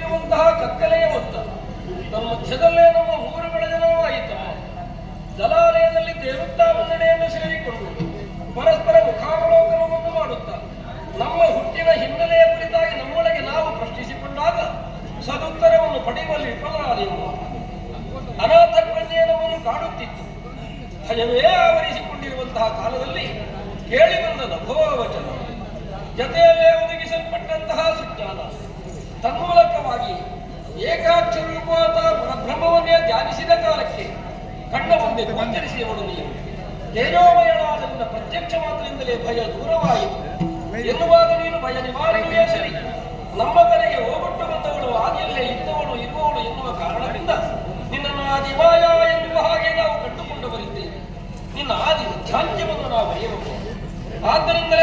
ಇರುವಂತಹ ಕತ್ತಲೆಯ ಒತ್ತ ನಮ್ಮ ಮಧ್ಯದಲ್ಲೇ ನಮ್ಮ ಊರುಗಳ ಜನವಾಯಿತು ಜಲಾಲಯದಲ್ಲಿ ದೇವತಾ ಮುನ್ನಡೆಯನ್ನು ಸೇರಿಕೊಂಡು ಪರಸ್ಪರ ಮುಖಾವಲೋಕನವನ್ನು ಮಾಡುತ್ತಾ. ನಮ್ಮ ಹುಟ್ಟಿನ ಹಿನ್ನೆಲೆಯ ಕುರಿತಾಗಿ ನಮ್ಮೊಳಗೆ ನಾವು ಪ್ರಶ್ನಿಸಿಕೊಂಡಾಗ ಸದುತ್ತರವನ್ನು ಪಡೆಯುವಲ್ಲಿ ವಿಫಲರಾದೆವು. ಅನಾಥ ಪ್ರಜ್ಞಾನವನ್ನು ಕಾಡುತ್ತಿತ್ತು. ಭಯವೇ ಆವರಿಸಿಕೊಂಡಿರುವಂತಹ ಕಾಲದಲ್ಲಿ ಕೇಳಿ ಬಂದ ನಭೋವಚನ. ಜೊತೆಯಲ್ಲಿ ತನ್ಮೂಲಕವಾಗಿ ಏಕಾಕ್ಷ ರೂಪವಾದ ಪರಬ್ರಹ್ಮವನ್ನೇ ಧ್ಯಾನಿಸಿದ ಕಾಲಕ್ಕೆ ಕಣ್ಣ ಮುಂದೆ ಬಂಧರಿಸಿದವಳು ನೀನು ತೇಜೋಮಯಳಾದ ನಿನ್ನ ಪ್ರತ್ಯಕ್ಷ ಮಾತ್ರದಿಂದಲೇ ಭಯ ದೂರವಾಯಿತು. ಎನ್ನುವಾಗ ನೀನು ಭಯ ನಿವಾರಣೆಯೇ ಸರಿ. ನಮ್ಮ ಕಡೆಗೆ ಹೋಗೊಟ್ಟು ಬಂದವಳು ಆದಿಯಲ್ಲೇ ಇದ್ದವಳು ಇರುವವಳು ಎನ್ನುವ ಕಾರಣದಿಂದ ನಿನ್ನನ್ನು ಆದಿವಾಯ ಎನ್ನುವ ಹಾಗೆ ನಾವು ಕಂಡುಕೊಂಡು ಬರುತ್ತೇವೆ ನಿನ್ನ ಆದಿ ಮಧ್ಯಾಂತ್ಯವನ್ನು ನಾವು ಬರೆಯಬಹುದು ದಯಾಸಾಗರೆಯೋ